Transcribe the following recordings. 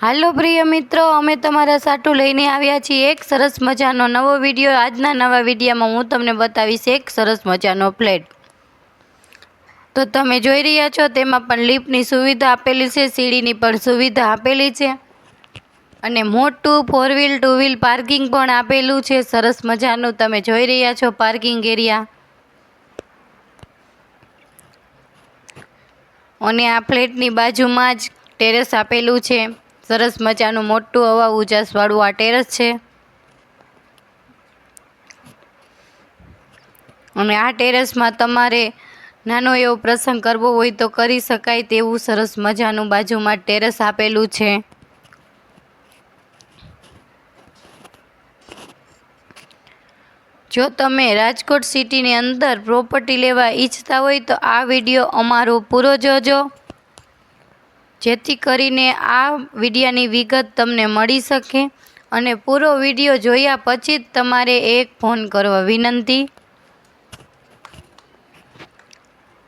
હાલો પ્રિય મિત્રો, અમે તમારા સાટું લઈને આવ્યા છીએ એક સરસ મજાનો નવો વીડિયો. આજના નવા વિડીયામાં હું તમને બતાવીશ એક સરસ મજાનો ફ્લેટ. તો તમે જોઈ રહ્યા છો, તેમાં પણ લિફ્ટની સુવિધા આપેલી છે, સીડીની પણ સુવિધા આપેલી છે. અને મોટું four wheel two wheel parking પણ આપેલું છે. સરસ મજાનું તમે જોઈ રહ્યા છો પાર્કિંગ એરિયા અને આ ફ્લેટની બાજુમાં જ ટેરેસ આપેલું છે. સરસ મજાનું મોટું હવા ઉજાસવાળું આ ટેરેસ છે. અને આ ટેરેસમાં તમારે નાનો એવો પ્રસંગ કરવો હોય તો કરી શકાય તેવું સરસ મજાનું બાજુમાં ટેરેસ આપેલું છે. જો તમે રાજકોટ સિટીની અંદર પ્રોપર્ટી લેવા ઈચ્છતા હોય તો આ વીડિયો અમારો પૂરો જોજો. જેથી કરીને આ વિડિયાની વિગત તમને મળી શકે અને પૂરો વીડિયો જોયા પછી જ તમારે એક ફોન કરવા. વિનંતી.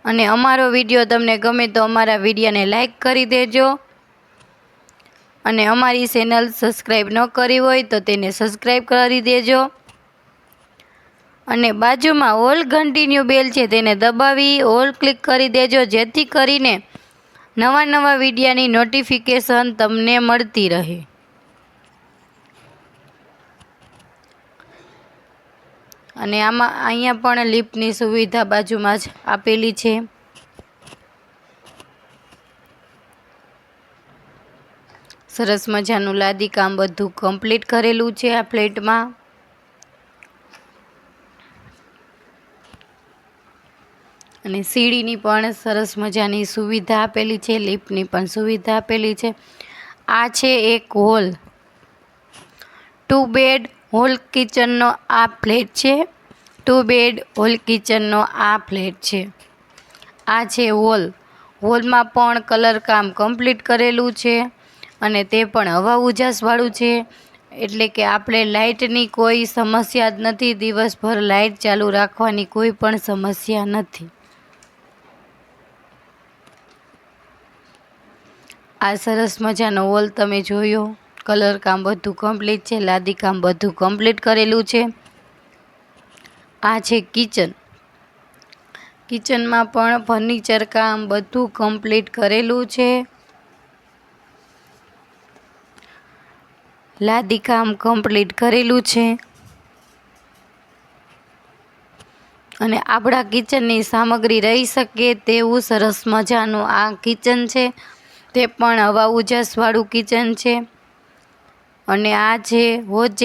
અને અમારો વીડિયો તમને ગમે તો અમારા વિડીયોને લાઈક કરી દેજો. અને અમારી ચેનલ સબસ્ક્રાઈબ ન કરી હોય તો તેને સબસ્ક્રાઈબ કરી દેજો. અને બાજુમાં ઓલ કન્ટિન્યુ બેલ છે તેને દબાવી, ઓલ ક્લિક કરી દેજો. જેથી કરીને નવા નવા વિડીયાની નોટિફિકેશન તમને મળતી રહે. અને આમાં અહીંયા પણ લિફ્ટની સુવિધા બાજુમાં જ આપેલી છે. સરસ મજાનું લાદી કામ બધું કમ્પ્લીટ કરેલું છે આ ફ્લેટમાં. અને સીડીની પણ સરસ મજાની સુવિધા આપેલી છે, લિફ્ટની પણ સુવિધા આપેલી છે. આ છે એક હોલ. ટુ બેડ હોલ કિચનનો આ ફ્લેટ છે. ટુ બેડ હોલ કિચનનો આ ફ્લેટ છે. આ છે હોલ. હોલમાં પણ કલર કામ કમ્પ્લીટ કરેલું છે અને તે પણ હવા ઉજાસવાળું છે. એટલે કે આપણે લાઇટની કોઈ સમસ્યા જ નથી. દિવસભર લાઇટ ચાલુ રાખવાની કોઈ પણ સમસ્યા નથી. આ સરસ મજાનો વોલ તમે જોયો. કલર કામ બધું કમ્પ્લીટ છે, લાદી કામ બધું કમ્પ્લીટ કરેલું છે. આ છે કિચન. કિચનમાં પણ ફર્નિચર કામ બધું કમ્પ્લીટ કરેલું છે. લાદી કામ કમ્પ્લીટ કરેલું છે. અને આપણા કિચનની સામગ્રી રહી શકે તેવું સરસ મજાનું આ કિચન છે. તે પણ હવા ઉજાસવાળું કિચન છે. અને આ છે વોચ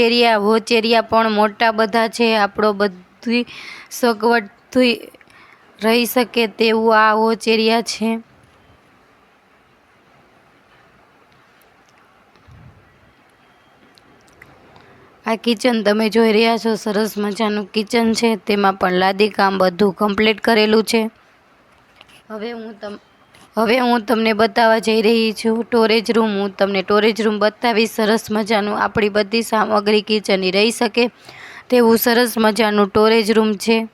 એરિયા પણ મોટા બધા છે. આપણો બધી સગવડથી રહી શકે તેવું આ વોચ એરિયા છે. આ કિચન તમે જોઈ રહ્યા છો, સરસ મજાનું કિચન છે. તેમાં પણ લાદી કામ બધું કમ્પ્લીટ કરેલું છે. હવે હું તમ હવે હું તમને બતાવવા જઈ રહી છું સ્ટોરેજ રૂમ હું તમને સ્ટોરેજ રૂમ બતાવીશ. સરસ મજાનું આપણી બધી સામગ્રી કિચનની રહી શકે તેવું સરસ મજાનું સ્ટોરેજ રૂમ છે.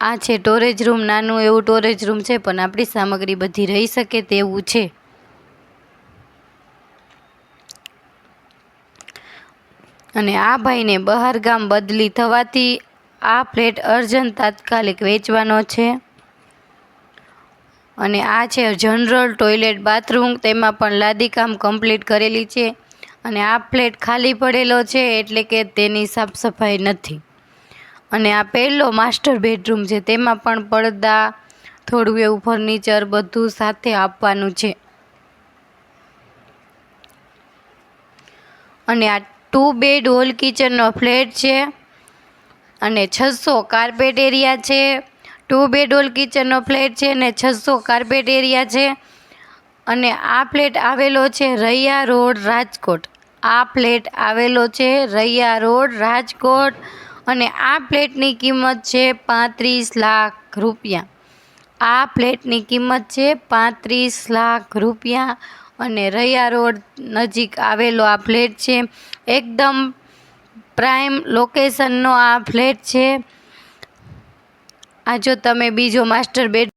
આ છે સ્ટોરેજ રૂમ નાનું એવું સ્ટોરેજ રૂમ છે, પણ આપણી સામગ્રી બધી રહી શકે તેવું છે. અને આ ભાઈને બહાર ગામ બદલી થવાથી આ ફ્લેટ અર્જન્ટ તાત્કાલિક વેચવાનો છે. અને આ છે જનરલ ટોયલેટ બાથરૂમ, તેમાં પણ લાદીકામ કમ્પ્લીટ કરેલી છે અને આ ફ્લેટ ખાલી પડેલો છે એટલે કે તેની સાફ સફાઈ નથી. અને આ પહેલો માસ્ટર બેડરૂમ છે, તેમાં પણ પડદા, થોડું એવું ફર્નિચર બધું સાથે આપવાનું છે. અને આ ટુ બેડ હોલ કિચનનો ફ્લેટ છે અને છસો કાર્પેટ એરિયા છે. ટુ બેડ હોલ કિચનનો ફ્લેટ છે ને છસો કાર્પેટ એરિયા છે. અને આ ફ્લેટ આવેલો છે રૈયા રોડ, રાજકોટ. આ ફ્લેટ આવેલો છે રૈયા રોડ, રાજકોટ. અને આ ફ્લેટની કિંમત છે પાંત્રીસ લાખ રૂપિયા. આ ફ્લેટની કિંમત છે પાંત્રીસ લાખ રૂપિયા. અને રૈયા રોડ નજીક આવેલો આ ફ્લેટ છે. એકદમ પ્રાઇમ લોકેશનનો આ ફ્લેટ છે. આ જો તમે બીજો માસ્ટર બેડ